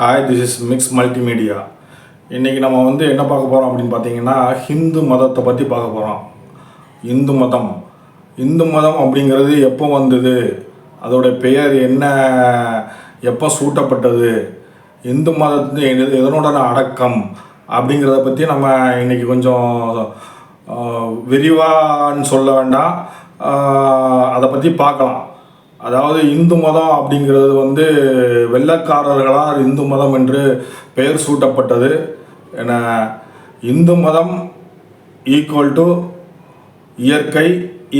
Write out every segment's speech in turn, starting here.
Hi this is Mix Multimedia இன்றைக்கி நம்ம வந்து என்ன பார்க்க போகிறோம் அப்படின்னு பார்த்தீங்கன்னா ஹிந்து மதத்தை பற்றி பார்க்க போகிறோம் இந்து மதம். இந்து மதம் அப்படிங்கிறது எப்போ வந்தது? அதோட பெயர் என்ன? எப்போ சூட்டப்பட்டது? இந்து மதத்து எதனோட எதனுடன் அடக்கம் அப்படிங்கிறத பற்றி நம்ம இன்றைக்கி கொஞ்சம் விரிவான்னு சொல்ல வேண்டாம். அதை பற்றி பார்க்கலாம். அதாவது இந்து மதம் அப்படிங்கிறது வந்து வெள்ளைக்காரர்களால் இந்து மதம் என்று பெயர் சூட்டப்பட்டது. என இந்து மதம் ஈக்குவல் டு இயற்கை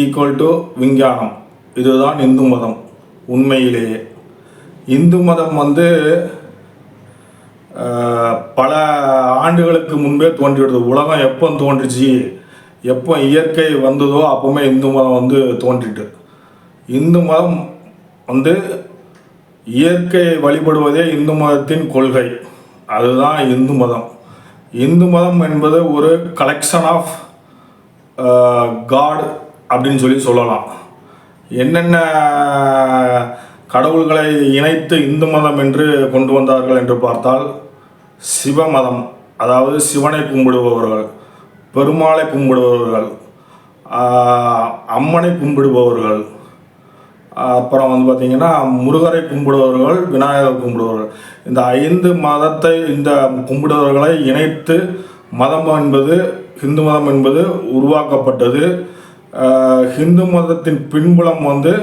ஈக்குவல் டு விஞ்ஞானம். இதுதான் இந்து மதம் உண்மையிலேயே. இந்து மதம் வந்து பல ஆண்டுகளுக்கு முன்பே தோன்றிவிடுது உலகம் எப்போ தோன்றுச்சு? எப்போ இயற்கை வந்ததோ அப்போவுமே இந்து மதம் வந்து தோன்றிட்டு. இந்து மதம் வந்து இயற்கையை வழிபடுவதே இந்து மதத்தின் கொள்கை. அதுதான் இந்து மதம். இந்து மதம் என்பது ஒரு கலெக்ஷன் ஆஃப் காட் அப்படின்னு சொல்லி சொல்லலாம். என்னென்ன கடவுள்களை இணைத்து இந்து மதம் என்று கொண்டு வந்தார்கள் என்று பார்த்தால் சிவமதம் அதாவது சிவனை கும்பிடுபவர்கள் பெருமாளை கும்பிடுபவர்கள் அம்மனை கும்பிடுபவர்கள் அப்புறம் வந்து பார்த்திங்கன்னா முருகரை கும்பிடுபவர்கள் விநாயகர் கும்பிடுபவர்கள். இந்த ஐந்து மதத்தை இந்த கும்பிடுபவர்களை இணைத்து மதம் என்பது ஹிந்து மதம் என்பது உருவாக்கப்பட்டது. ஹிந்து மதத்தின் பின்புலம் வந்து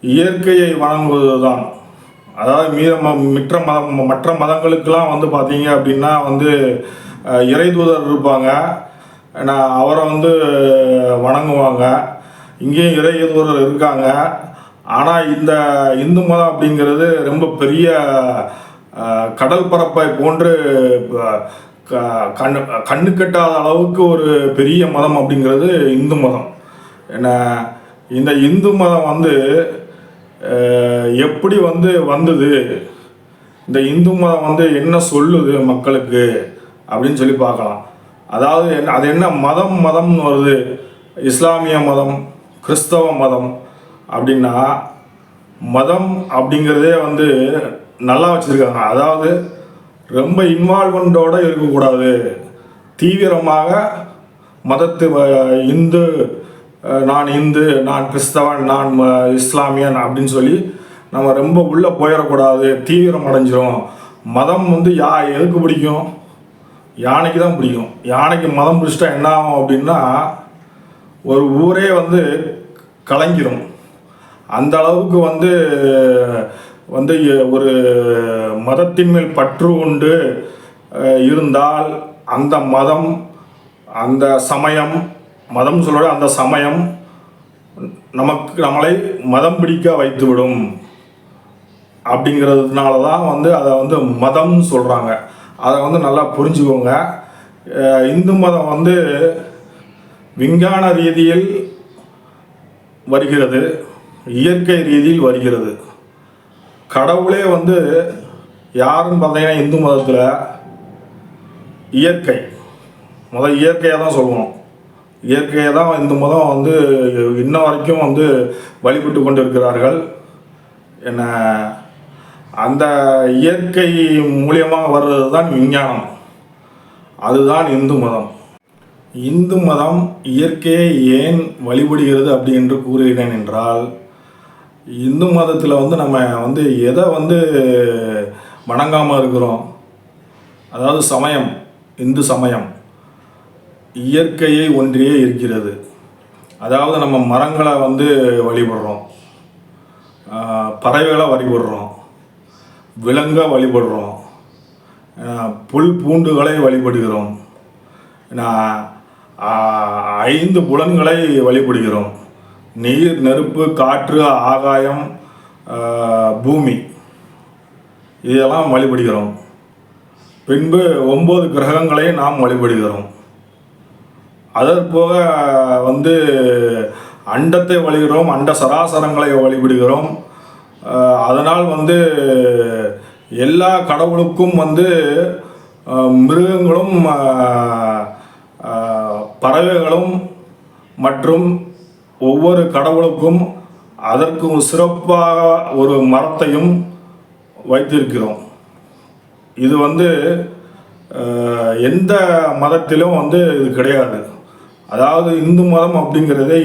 இயற்கையை வணங்குவது தான் அதாவது மீத ம- மற்ற மதம் மற்ற மதங்களுக்கெல்லாம் வந்து பார்த்தீங்க அப்படின்னா வந்து இறைதூதர் இருப்பாங்க. நான் அவரை வந்து வணங்குவாங்க. இங்கேயும் இறைதூதர் இருக்காங்க. ஆனால் இந்த இந்து மதம் அப்படிங்கிறது ரொம்ப பெரிய கடல் பரப்பை போன்று கண் க- கண்ணு கண்ணு அளவுக்கு ஒரு பெரிய மதம் அப்படிங்கிறது இந்து மதம். என்ன இந்த இந்து மதம் வந்து எப்படி வந்து வந்தது? இந்த இந்து மதம் வந்து என்ன சொல்லுது மக்களுக்கு? அப்படின்னு சொல்லி பார்க்கலாம். அதாவது என்ன அது என்ன மதம் மதம்னு வருது? இஸ்லாமிய மதம் கிறிஸ்தவ மதம் அப்படின்னா மதம் அப்படிங்கிறதே வந்து நல்லா வச்சுருக்காங்க. அதாவது ரொம்ப இன்வால்மெண்ட்டோடு இருக்கக்கூடாது. தீவிரமாக மதத்து வ- இந்து நான் இந்து நான் கிறிஸ்தவன் நான் ம- இஸ்லாமியன் அப்படின்னு சொல்லி நம்ம ரொம்ப உள்ளே போயிடக்கூடாது. தீவிரம் அடைஞ்சிரும். மதம் வந்து யா எதுக்கு பிடிக்கும்? யானைக்கு தான் பிடிக்கும். யானைக்கு மதம் பிடிச்சிட்டா என்ன ஆகும் அப்படின்னா ஒரு ஊரே வந்து கலங்கிரும். அந்த அளவுக்கு வந்து வந்து ஒரு மதத்தின் மேல் பற்று கொண்டு இருந்தால் அந்த மதம் அந்த சமயம் மதம் சொல்லோட அந்த சமயம் நமக்கு நம்மளை மதம் பிடிக்க வைத்துவிடும். அப்படிங்கிறதுனால தான் வந்து அதை வந்து மதம்னு சொல்கிறாங்க அதை வந்து நல்லா புரிஞ்சுக்கோங்க. இந்து மதம் வந்து விஞ்ஞான ரீதியில் வருகிறது. இயற்கை ரீதியில் வருகிறது. கடவுளே வந்து யாருன்னு பார்த்தீங்கன்னா இந்து மதத்தில் இயற்கை. முதல் இயற்கையாக தான் சொல்லணும். இயற்கையை தான் இந்து மதம் வந்து இன்ன வரைக்கும் வந்து வழிபட்டு கொண்டு இருக்கிறார்கள் என்ன அந்த இயற்கை மூலியமாக வர்றது தான் விஞ்ஞானம். அதுதான் இந்து மதம். இந்து மதம் இயற்கையை ஏன் வழிபடுகிறது அப்படி என்று கூறுகிறேன் என்றால் இந்து மதத்தில் வந்து நம்ம வந்து எதை வந்து வணங்காமல் இருக்கிறோம்? அதாவது சமயம் இந்து சமயம் இயற்கையை ஒன்றியே இருக்கிறது. அதாவது நம்ம மரங்களை வந்து வழிபடுறோம். பறவைகளை வழிபடுறோம். விலங்க வழிபடுறோம். புல் பூண்டுகளை வழிபடுகிறோம். ஐந்து புலன்களை வழிபடுகிறோம். நீர் நெருப்பு காற்று ஆகாயம் பூமி இதெல்லாம் வழிபடுகிறோம். பின்பு ஒன்பது கிரகங்களை நாம் வழிபடுகிறோம். அதற்போக வந்து அண்டத்தை வழிகிறோம் அண்ட சராசரங்களை வழிபடுகிறோம். அதனால் வந்து எல்லா கடவுளுக்கும் வந்து மிருகங்களும் பறவைகளும் மற்றும் ஒவ்வொரு கடவுளுக்கும் அதற்கும் சிறப்பாக ஒரு மரத்தையும் வைத்திருக்கிறோம். இது வந்து எந்த மதத்திலும் வந்து இது கிடையாது. அதாவது இந்து மதம் அப்படிங்கிறதே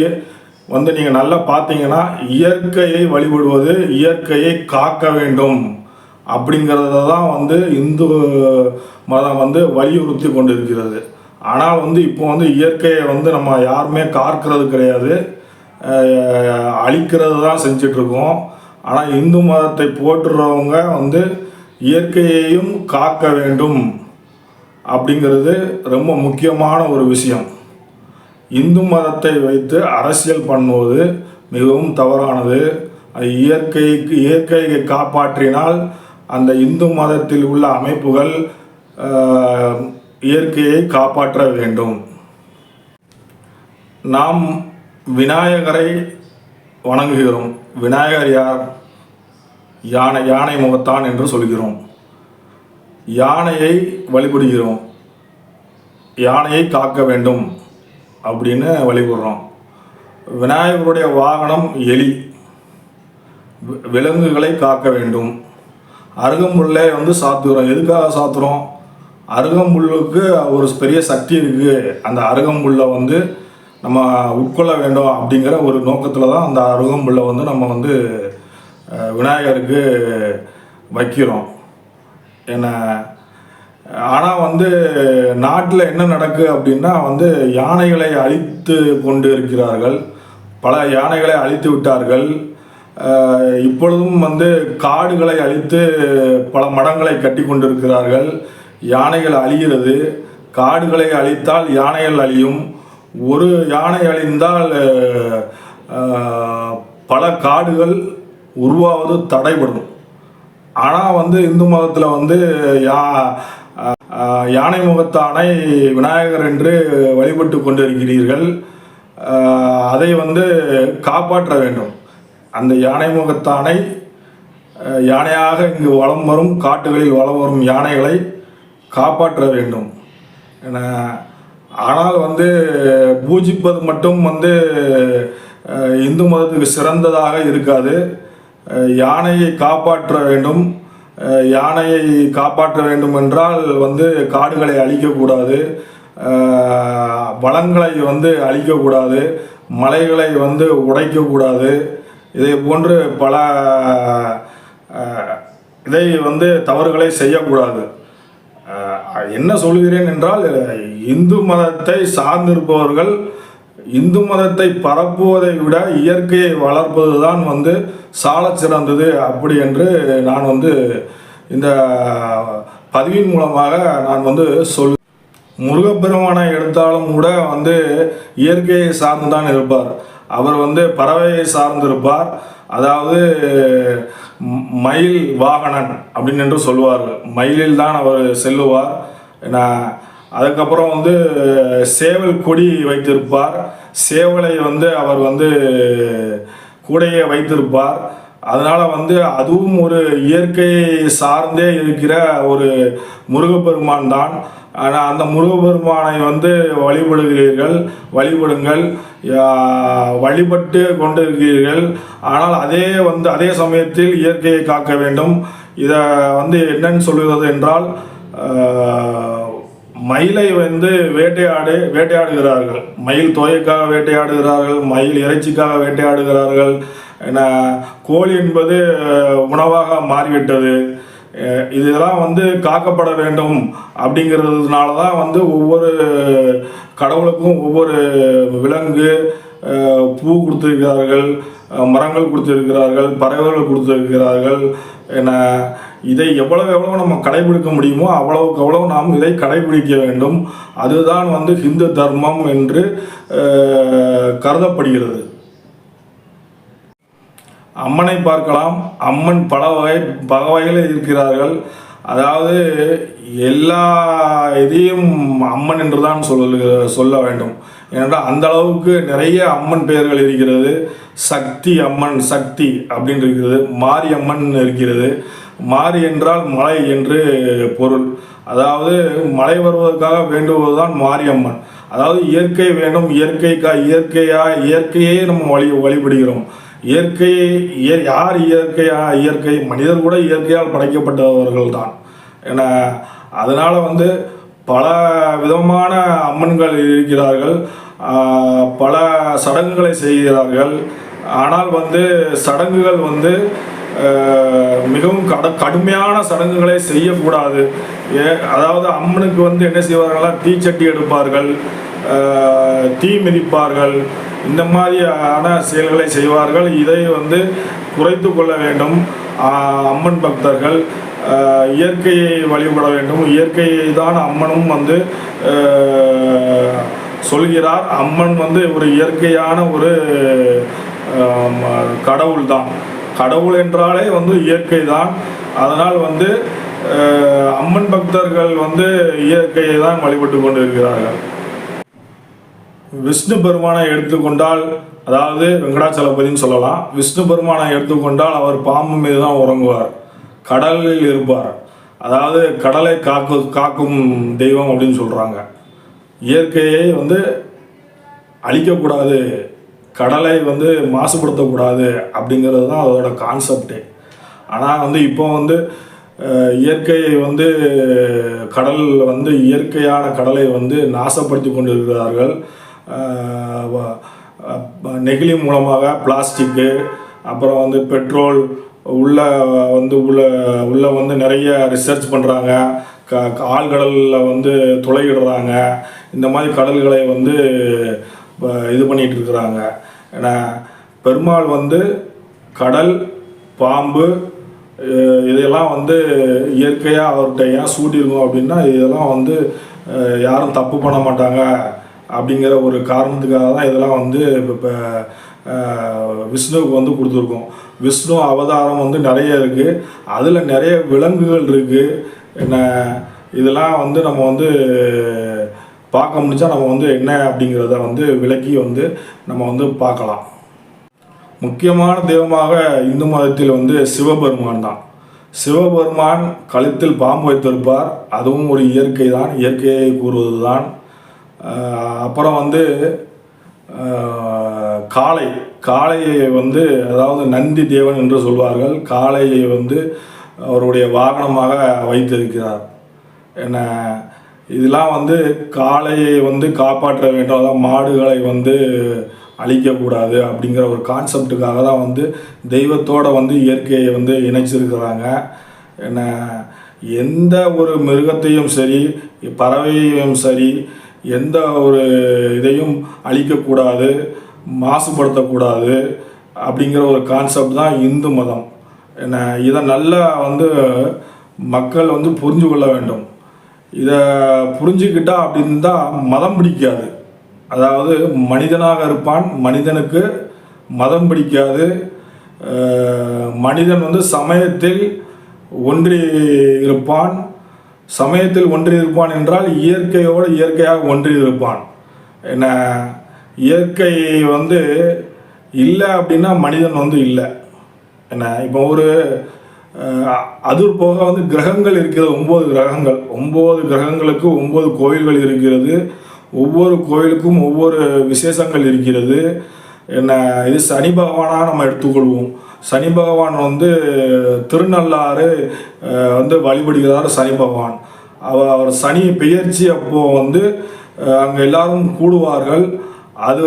வந்து நீங்கள் நல்லா பார்த்தீங்கன்னா இயற்கையை வழிபடுவது இயற்கையை காக்க வேண்டும் அப்படிங்கிறத தான் வந்து இந்து மதம் வந்து வலியுறுத்தி கொண்டு இருக்கிறது ஆனால் வந்து இப்போ வந்து இயற்கையை வந்து நம்ம யாருமே காக்கிறது கிடையாது. அழிக்கிறது தான் செஞ்சிட்ருக்கோம். ஆனால் இந்து மதத்தை போற்றுறவங்க வந்து இயற்கையையும் காக்க வேண்டும் அப்படிங்கிறது ரொம்ப முக்கியமான ஒரு விஷயம். இந்து மதத்தை வைத்து அரசியல் பண்ணுவது மிகவும் தவறானது. அது இயற்கைக்கு இயற்கையை காப்பாற்றினால் அந்த இந்து மதத்தில் உள்ள அமைப்புகள் இயற்கையை காப்பாற்ற வேண்டும். நாம் விநாயகரை வணங்குகிறோம். விநாயகர் யார்? யானை யானை முகத்தான் என்று சொல்கிறோம். யானையை வழிபடுகிறோம். யானையை காக்க வேண்டும் அப்படின்னு வழிபடுறோம். விநாயகருடைய வாகனம் எலி. விலங்குகளை காக்க வேண்டும். அருகம்புல்லை வந்து சாத்துகிறோம் எதுக்காக சாத்துகிறோம் அருகம்புல்லுக்கு ஒரு பெரிய சக்தி இருக்குது அந்த அருகம்புல்லை வந்து நம்ம உட்கொள்ள வேண்டும் அப்படிங்கிற ஒரு நோக்கத்தில் தான் அந்த அருகம்புல்லை வந்து நம்ம வந்து விநாயகருக்கு வைக்கிறோம். என்ன ஆனால் வந்து நாட்டில் என்ன நடக்கு அப்படின்னா வந்து யானைகளை அழித்து கொண்டு இருக்கிறார்கள் பல யானைகளை அழித்து விட்டார்கள். இப்பொழுதும் வந்து காடுகளை அழித்து பல மடங்களை கட்டி கொண்டிருக்கிறார்கள். யானைகள் அழிகிறது. காடுகளை அழித்தால் யானைகள் அழியும். ஒரு யானை அழிந்தால் பல காடுகள் உருவாவது தடைபடும். ஆனால் வந்து இந்து மதத்தில் வந்து யா யானை முகத்தானை விநாயகர் என்று வழிபட்டு கொண்டிருக்கிறீர்கள். அதை வந்து காப்பாற்ற வேண்டும். அந்த யானை முகத்தானை யானையாக இங்கு வலம் வரும் காட்டுகளில் வலம் வரும் யானைகளை காப்பாற்ற வேண்டும். என ஆனால் வந்து பூஜிப்பது மட்டும் வந்து இந்து மதத்துக்கு சிறந்ததாக இருக்காது. யானையை காப்பாற்ற வேண்டும். யானையை காப்பாற்ற வேண்டும் என்றால் வந்து காடுகளை அழிக்கக்கூடாது வளங்களை வந்து அழிக்கக்கூடாது மலைகளை வந்து உடைக்கக்கூடாது இதை போன்று பல இதை வந்து தவறுகளை செய்யக்கூடாது என்ன சொல்கிறேன் என்றால் இந்து மதத்தை சார்ந்திருப்பவர்கள் இந்து மதத்தை பரப்புவதை விட இயற்கையை வளர்ப்பது தான் வந்து சால சிறந்தது அப்படி என்று நான் வந்து இந்த பதிவின் மூலமாக நான் வந்து சொல் முருகப்பெருமானை எடுத்தாலும் கூட வந்து இயற்கையை சார்ந்து தான் இருப்பார். அவர் வந்து பறவையை சார்ந்திருப்பார். அதாவது மயில் வாகனன் அப்படின்னு என்று சொல்லுவார்கள். மயிலில் தான் அவர் செல்லுவார். நான் அதுக்கப்புறம் வந்து சேவல் கொடி வைத்திருப்பார். சேவலை வந்து அவர் வந்து கூடையே வைத்திருப்பார். அதனால் வந்து அதுவும் ஒரு இயற்கையை சார்ந்தே இருக்கிற ஒரு முருகப்பெருமான் தான். ஆனால் அந்த முருகப்பெருமானை வந்து வழிபடுகிறீர்கள் வழிபடுங்கள் வழிபட்டு கொண்டிருக்கிறீர்கள். ஆனால் அதே வந்து அதே சமயத்தில் இயற்கையை காக்க வேண்டும். இதை வந்து என்னன்னு சொல்கிறது என்றால் மயிலை வந்து வேட்டையாடு வேட்டையாடுகிறார்கள். மயில் தோயைக்காக வேட்டையாடுகிறார்கள் மயில் இறைச்சிக்காக வேட்டையாடுகிறார்கள். என கோழி என்பது உணவாக மாறிவிட்டது. இதெல்லாம் வந்து காக்கப்பட வேண்டும் அப்படிங்கிறதுனால தான் வந்து ஒவ்வொரு கடவுளுக்கும் ஒவ்வொரு விலங்கு பூ கொடுத்துருக்கிறார்கள் மரங்கள் கொடுத்துருக்கிறார்கள் பறவைகள் கொடுத்துருக்கிறார்கள் என இதை எவ்வளவு எவ்வளவு நம்ம கடைபிடிக்க முடியுமோ அவ்வளவுக்கு அவ்வளவு நாம் இதை கடைபிடிக்க வேண்டும். அதுதான் வந்து ஹிந்து தர்மம் என்று கருதப்படுகிறது. அம்மனை பார்க்கலாம். அம்மன் பல வகை பல வகையில் இருக்கிறார்கள். அதாவது எல்லா இதையும் அம்மன் என்று தான் சொல்ல சொல்ல வேண்டும். ஏனென்றால் அந்த அளவுக்கு நிறைய அம்மன் பெயர்கள் இருக்கிறது. சக்தி அம்மன் சக்தி அப்படின்னு இருக்கிறது. மாரியம்மன் இருக்கிறது. மாரி என்றால் மலை என்று பொருள். அதாவது மழை வருவதற்காக வேண்டுவதுதான் மாரியம்மன் அதாவது இயற்கை வேண்டும். இயற்கைக்கா இயற்கையாக இயற்கையே நம்ம வழி வழிபடுகிறோம். இயற்கையை இய- யார் இயற்கையா இயற்கை மனிதர் கூட இயற்கையால் படைக்கப்பட்டவர்கள் தான் என அதனால் வந்து பல விதமான அம்மன்கள் இருக்கிறார்கள் பல சடங்குகளை செய்கிறார்கள். ஆனால் வந்து சடங்குகள் வந்து மிகவும் கட கடுமையான சடங்குகளை செய்யக்கூடாது. ஏ அதாவது அம்மனுக்கு வந்து என்ன செய்வார்கள்னா தீச்சட்டி எடுப்பார்கள். தீ மிதிப்பார்கள் இந்த மாதிரியான செயல்களை செய்வார்கள். இதை வந்து குறைத்து கொள்ள வேண்டும். அம்மன் பக்தர்கள் இயற்கையை வழிபட வேண்டும். இயற்கையை தான் அம்மனும் வந்து சொல்கிறார். அம்மன் வந்து ஒரு இயற்கையான ஒரு கடவுள் தான். கடவுள் என்றாலே வந்து இயற்கை தான். அதனால் வந்து அம்மன் பக்தர்கள் வந்து இயற்கையை தான் வழிபட்டு கொண்டு இருக்கிறார்கள் விஷ்ணு பெருமானை எடுத்துக்கொண்டால் அதாவது வெங்கடாச்சலபதினு சொல்லலாம் விஷ்ணு பெருமானை எடுத்துக்கொண்டால் அவர் பாம்பு மீது தான் உறங்குவார். கடலில் இருப்பார். அதாவது கடலை காக்கு காக்கும் தெய்வம் அப்படின்னு சொல்கிறாங்க இயற்கையை வந்து அழிக்கக்கூடாது. கடலை வந்து மாசுபடுத்தக்கூடாது அப்படிங்கிறது தான் அதோட கான்செப்டே ஆனால் வந்து இப்போ வந்து இயற்கையை வந்து கடல் வந்து இயற்கையான கடலை வந்து நாசப்படுத்தி கொண்டு நெகிழி மூலமாக பிளாஸ்டிக்கு அப்புறம் வந்து பெட்ரோல் உள்ள வந்து உள்ள உள்ளே வந்து நிறைய ரிசர்ச் பண்ணுறாங்க க ஆள்கடலில் ஆழ்கடலில் வந்து துளையிடுறாங்க. இந்த மாதிரி கடல்களை வந்து இது பண்ணிகிட்டு இருக்கிறாங்க. ஏன்னா பெருமாள் வந்து கடல் பாம்பு இதையெல்லாம் இதெல்லாம் வந்து இயற்கையாக அவர்கிட்ட ஏன் சூட்டியிருக்கோம் அப்படின்னா இதெல்லாம் வந்து யாரும் தப்பு பண்ண மாட்டாங்க. அப்படிங்கிற ஒரு காரணத்துக்காக தான் இதெல்லாம் வந்து இப்போ விஷ்ணுவுக்கு வந்து கொடுத்துருக்கோம். விஷ்ணு அவதாரம் வந்து நிறைய இருக்குது அதில் நிறைய விலங்குகள் இருக்குது என்ன இதெல்லாம் வந்து நம்ம வந்து பார்க்க முடிஞ்சால் நம்ம வந்து என்ன அப்படிங்கிறத வந்து விளக்கி வந்து நம்ம வந்து பார்க்கலாம். முக்கியமான தெய்வமாக இந்து மதத்தில் வந்து சிவபெருமான் தான். சிவபெருமான் கழுத்தில் பாம்பு வைத்திருப்பார். அதுவும் ஒரு இயற்கை தான் இயற்கையை கூறுவது தான் அப்புறம் வந்து காளை. காளையை வந்து அதாவது நந்தி தேவன் என்று சொல்வார்கள். காளையை வந்து அவருடைய வாகனமாக வைத்திருக்கிறார். என்ன இதெல்லாம் வந்து காளையை வந்து காப்பாற்ற வேண்டும். அதாவது மாடுகளை வந்து அழிக்கக்கூடாது அப்படிங்கிற ஒரு கான்செப்டுக்காக தான் வந்து தெய்வத்தோட வந்து இயற்கையை வந்து இணைச்சிருக்கிறாங்க. என்ன எந்த ஒரு மிருகத்தையும் சரி பறவையையும் சரி எந்த ஒரு இதையும் அழிக்கக்கூடாது மாசுபடுத்தக்கூடாது அப்படிங்கிற ஒரு கான்செப்ட் தான் இந்து மதம். என்ன இதை நல்லா வந்து மக்கள் வந்து புரிஞ்சு கொள்ள வேண்டும். இதை புரிஞ்சுக்கிட்டா அப்படின்னு தான் மதம் பிடிக்காது. அதாவது மனிதனாக இருப்பான் மனிதனுக்கு மதம் பிடிக்காது. மனிதன் வந்து சமயத்தில் ஒன்றி இருப்பான். சமயத்தில் ஒன்றியிருப்பான் என்றால் இயற்கையோடு இயற்கையாக ஒன்றியிருப்பான். என்ன இயற்கை வந்து இல்லை அப்படின்னா மனிதன் வந்து இல்லை. என்ன இப்போ ஒரு அது போக வந்து கிரகங்கள் இருக்கிறது ஒம்பது கிரகங்கள். ஒம்பது கிரகங்களுக்கு ஒம்பது கோயில்கள் இருக்கிறது. ஒவ்வொரு கோயிலுக்கும் ஒவ்வொரு விசேஷங்கள் இருக்கிறது. என்ன இது சனி பகவானாக நம்ம எடுத்துக்கொள்வோம். சனி பகவான் வந்து திருநள்ளாறு வந்து வழிபடுகிறார் சனி பகவான். அவ அவர் சனி பெயர்ச்சி அப்போ வந்து அங்கே எல்லாரும் கூடுவார்கள். அது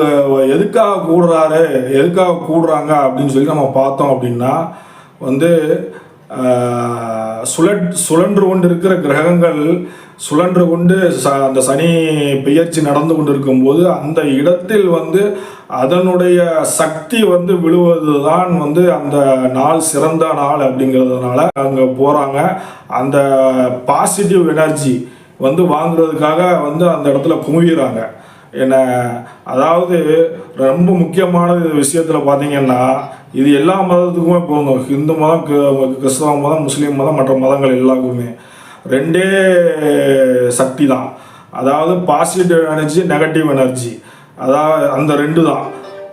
எதுக்காக கூடுறாரு எதுக்காக கூடுறாங்க அப்படின்னு சொல்லி நம்ம பார்த்தோம் அப்படின்னா வந்து ஆஹ், சுழற் சுழன்று கொண்டு இருக்கிற கிரகங்கள் சுழன்று கொண்டு ச அந்த சனி பெயர்ச்சி நடந்து கொண்டு இருக்கும்போது அந்த இடத்தில் வந்து அதனுடைய சக்தி வந்து விழுவது தான் வந்து அந்த நாள் சிறந்த நாள் அப்படிங்கிறதுனால அங்கே போகிறாங்க அந்த பாசிட்டிவ் எனர்ஜி வந்து வாங்குறதுக்காக வந்து அந்த இடத்துல குவிகிறாங்க என்ன அதாவது ரொம்ப முக்கியமான விஷயத்தில் பார்த்தீங்கன்னா இது எல்லா மதத்துக்குமே போகும் ஹிந்து மதம் கிறிஸ்தவ மதம் முஸ்லீம் மதம் மற்ற மதங்கள் எல்லாருக்குமே. ரெண்டே சக்தி தான். அதாவது பாசிட்டிவ் எனர்ஜி நெகட்டிவ் எனர்ஜி அதாவது அந்த ரெண்டு தான்.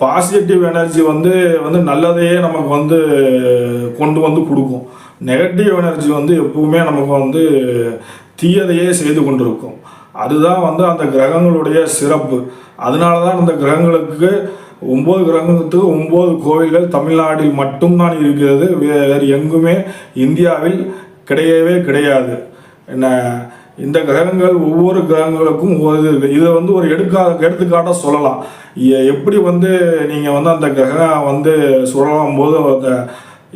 பாசிட்டிவ் எனர்ஜி வந்து வந்து நல்லதையே நமக்கு வந்து கொண்டு வந்து கொடுக்கும். நெகட்டிவ் எனர்ஜி வந்து எப்பவுமே நமக்கு வந்து தீயதையே செய்து கொண்டிருக்கும். அதுதான் வந்து அந்த கிரகங்களுடைய சிறப்பு. அதனால தான் அந்த கிரகங்களுக்கு ஒம்பது கிரகத்துக்கு ஒம்பது கோவில்கள் தமிழ்நாட்டில் மட்டும்தான் இருக்கிறது. வேறு எங்குமே இந்தியாவில் கிடையவே கிடையாது. என்ன இந்த கிரகங்கள் ஒவ்வொரு கிரகங்களுக்கும் ஒரு இது இருக்குது இதை வந்து ஒரு எடுக்கா எடுத்துக்காட்டாக சொல்லலாம். எப்படி வந்து நீங்கள் வந்து அந்த கிரகம் வந்து சுழலும் போது அந்த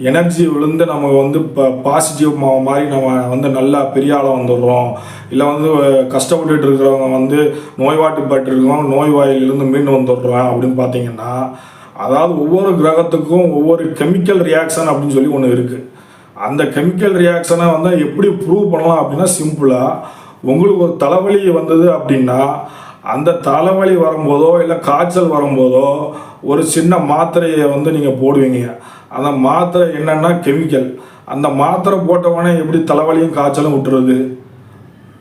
எனர்ஜி விழுந்து நம்ம வந்து இப்போ பாசிட்டிவ் மாதிரி நம்ம வந்து நல்லா பெரிய ஆளாக வந்துடுறோம். இல்லை வந்து கஷ்டப்பட்டுட்டு இருக்கிறவங்க வந்து நோய்வாட்டுப்பட்டு இருக்கவங்க நோய் வாயிலிருந்து மீண்டு வந்துடுறோம் அப்படின்னு பார்த்தீங்கன்னா அதாவது ஒவ்வொரு கிரகத்துக்கும் ஒவ்வொரு கெமிக்கல் ரியாக்ஷன் அப்படின்னு சொல்லி ஒன்று இருக்குது அந்த கெமிக்கல் ரியாக்ஷனை வந்து எப்படி ப்ரூவ் பண்ணலாம் அப்படின்னா சிம்பிளாக உங்களுக்கு ஒரு தலைவலி வந்தது அப்படின்னா அந்த தலைவலி வரும்போதோ இல்லை காய்ச்சல் வரும்போதோ ஒரு சின்ன மாத்திரையை வந்து நீங்கள் போடுவீங்க. அந்த மாத்திரை என்னென்னா கெமிக்கல் அந்த மாத்திரை போட்டவொடனே எப்படி தலைவலியும் காய்ச்சலும் விட்டுறது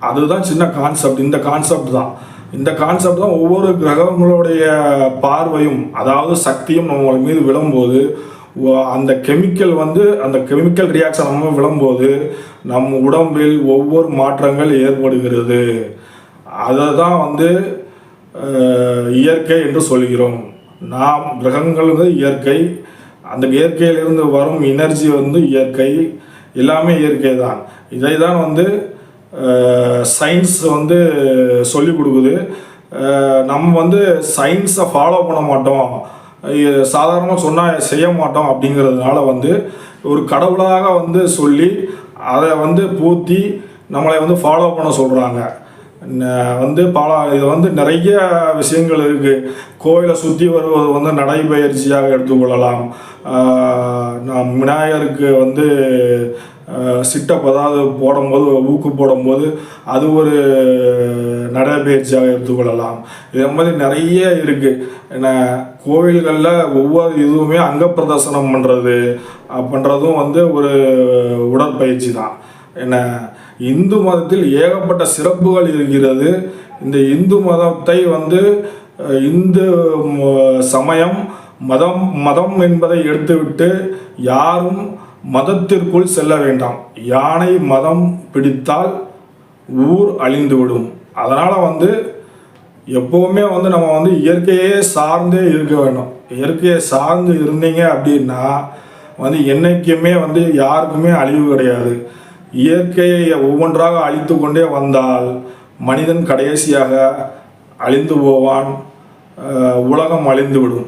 அதுதான் சின்ன கான்செப்ட் இந்த கான்செப்ட் தான். இந்த கான்செப்ட் தான் ஒவ்வொரு கிரகங்களுடைய பார்வையும் அதாவது சக்தியும் நம்ம மீது விழும்போது அந்த கெமிக்கல் வந்து அந்த கெமிக்கல் ரியாக்ஷன் நம்ம விழும்போது நம் உடம்பில் ஒவ்வொரு மாற்றங்கள் ஏற்படுகிறது. அதை தான் வந்து இயற்கை என்று சொல்கிறோம். நாம் கிரகங்கள் வந்து இயற்கை. அந்த இயற்கையிலிருந்து வரும் எனர்ஜி வந்து இயற்கை. எல்லாமே இயற்கை தான் இதை தான் வந்து சயின்ஸ் வந்து சொல்லி கொடுக்குது. நம்ம வந்து சயின்ஸை ஃபாலோ பண்ண மாட்டோம். சாதாரணமாக சொன்னால் செய்ய மாட்டோம் அப்படிங்கிறதுனால வந்து ஒரு கடவுளாக வந்து சொல்லி அதை வந்து பூத்தி நம்மளை வந்து ஃபாலோ பண்ண சொல்கிறாங்க வந்து பல இது வந்து நிறைய விஷயங்கள் இருக்குது கோயிலை சுற்றி வருவது வந்து நடைபயிற்சியாக எடுத்துக்கொள்ளலாம். நம் விநாயகருக்கு வந்து சிட்டப் அதாவது போடும்போது ஊக்கு போடும்போது அது ஒரு நடைபயிற்சியாக எடுத்துக்கொள்ளலாம் இதே மாதிரி நிறைய இருக்குது என்ன கோவில்களில் ஒவ்வொரு இதுவுமே அங்க பிரதர்சனம் பண்ணுறது பண்ணுறதும் வந்து ஒரு உடற்பயிற்சி தான். என்ன இந்து மதத்தில் ஏகப்பட்ட சிறப்புகள் இருக்கிறது. இந்த இந்து மதத்தை வந்து இந்து சமயம் மதம் மதம் என்பதை எடுத்துவிட்டு யாரும் மதத்திற்குள் செல்ல வேண்டாம். யானை மதம் பிடித்தால் ஊர் அழிந்துவிடும். அதனால் வந்து எப்போவுமே வந்து நம்ம வந்து இயற்கையே சார்ந்தே இருக்க வேண்டும். இயற்கையை சார்ந்து இருந்தீங்க அப்படின்னா வந்து என்றைக்குமே வந்து யாருக்குமே அழிவு கிடையாது. இயற்கையை ஒவ்வொன்றாக அழித்து கொண்டே வந்தால் மனிதன் கடைசியாக அழிந்து போவான் அஹ் உலகம் அழிந்துவிடும்.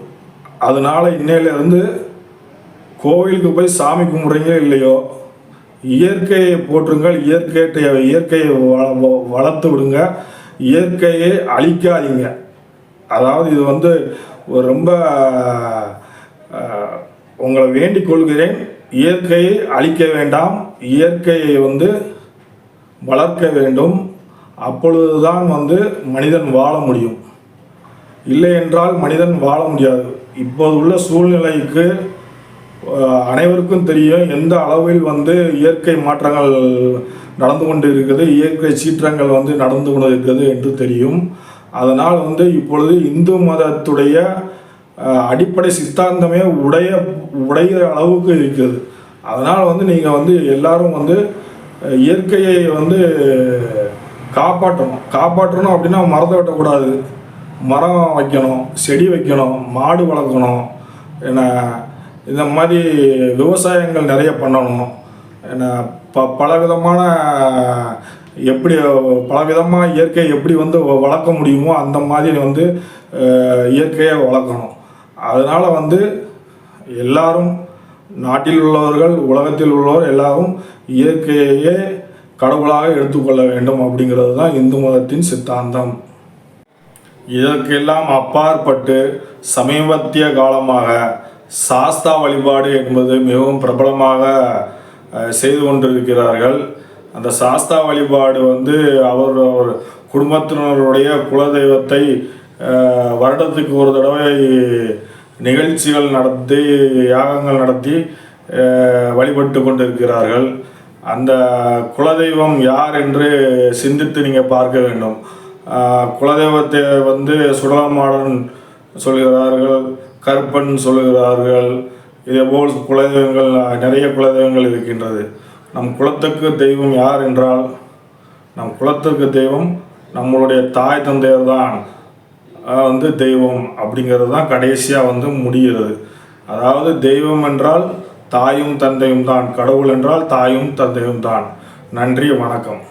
அதனால இன்னையிலேருந்து கோவிலுக்கு போய் சாமி கும்பிட்றீங்களோ இல்லையோ இயற்கையை போற்றுங்கள் இயற்கையை இயற்கையை வள- வ- வளர்த்து விடுங்க இயற்கையை அழிக்காதீங்க. அதாவது இது வந்து ஒரு ரொம்ப உங்களை வேண்டிக் கொள்கிறேன். இயற்கையை அழிக்க வேண்டாம். இயற்கையை வந்து வளர்க்க வேண்டும். அப்பொழுதுதான் வந்து மனிதன் வாழ முடியும். இல்லை என்றால் மனிதன் வாழ முடியாது. இப்போது உள்ள சூழ்நிலைக்கு அனைவருக்கும் தெரியும் எந்த அளவில் வந்து இயற்கை மாற்றங்கள் நடந்து கொண்டு இருக்குது இயற்கை சீற்றங்கள் வந்து நடந்து கொண்டு இருக்கிறது என்று தெரியும். அதனால் வந்து இப்பொழுது இந்து மதத்துடைய அடிப்படை சித்தாந்தமே உடைய உடைகிற அளவுக்கு இருக்குது. அதனால் வந்து நீங்கள் வந்து எல்லாரும் வந்து இயற்கையை வந்து காப்பாற்றணும். காப்பாற்றணும் அப்படின்னா மரத்தை வெட்டக்கூடாது. மரம் வைக்கணும் செடி வைக்கணும் மாடு வளர்க்கணும். என்ன இந்த மாதிரி விவசாயங்கள் நிறைய பண்ணணும். ஏன்னா ப பலவிதமான எப்படி பலவிதமாக இயற்கையை எப்படி வந்து வ- வளர்க்க முடியுமோ அந்த மாதிரி வந்து இயற்கையை வளர்க்கணும். அதனால் வந்து எல்லாரும் நாட்டில் உள்ளவர்கள் உலகத்தில் உள்ளவர் எல்லாரும் இயற்கையையே கடவுளாக எடுத்துக்கொள்ள வேண்டும் அப்படிங்கிறது தான் இந்து மதத்தின் சித்தாந்தம். இதற்கெல்லாம் அப்பாற்பட்டு சமீபத்திய காலமாக சாஸ்தா வழிபாடு என்பது மிகவும் பிரபலமாக செய்து கொண்டிருக்கிறார்கள். அந்த சாஸ்தா வழிபாடு வந்து அவர் அவர் குடும்பத்தினருடைய குலதெய்வத்தை வருடத்துக்கு ஒரு தடவை நிகழ்ச்சிகள் நடத்தி யாகங்கள் நடத்தி வழிபட்டு கொண்டிருக்கிறார்கள். அந்த குலதெய்வம் யார் என்று சிந்தித்து நீங்கள் பார்க்க வேண்டும். குலதெய்வத்தை வந்து சுடலமாடன் சொல்கிறார்கள். கருப்பன் சொல்லுகிறார்கள். இதேபோல் குலதெய்வங்கள் நிறைய குலதெய்வங்கள் இருக்கின்றது. நம் குலத்துக்கு தெய்வம் யார் என்றால் நம் குலத்துக்கு தெய்வம் நம்மளுடைய தாய் தந்தையர் தான். வந்து தெய்வம் அப்படிங்கிறது தான் கடைசியாக வந்து முடிகிறது. அதாவது தெய்வம் என்றால் தாயும் தந்தையும் தான் கடவுள் என்றால் தாயும் தந்தையும் தான். நன்றி வணக்கம்.